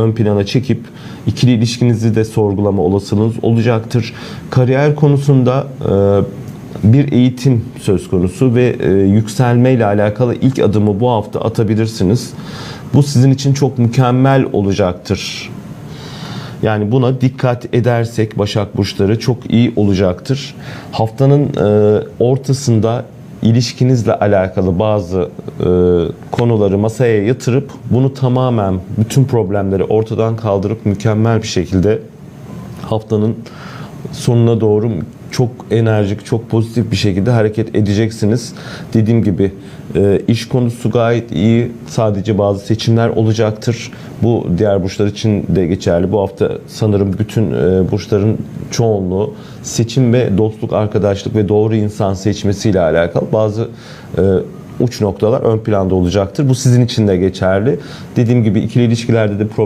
ön plana çekip ikili ilişkinizi de sorgulama olasılığınız olacaktır. Kariyer konusunda e, bir eğitim söz konusu ve e, yükselme ile alakalı ilk adımı bu hafta atabilirsiniz. Bu sizin için çok mükemmel olacaktır. Yani buna dikkat edersek Başak Burçları çok iyi olacaktır. Haftanın e, ortasında ilişkinizle alakalı bazı e, konuları masaya yatırıp bunu tamamen bütün problemleri ortadan kaldırıp mükemmel bir şekilde haftanın sonuna doğru çok enerjik, çok pozitif bir şekilde hareket edeceksiniz. Dediğim gibi e, iş konusu gayet iyi. Sadece bazı seçimler olacaktır. Bu diğer burçlar için de geçerli. Bu hafta sanırım bütün e, burçların çoğunluğu seçim ve dostluk, arkadaşlık ve doğru insan seçmesiyle alakalı bazı e, uç noktalar ön planda olacaktır. Bu sizin için de geçerli. Dediğim gibi ikili ilişkilerde de problem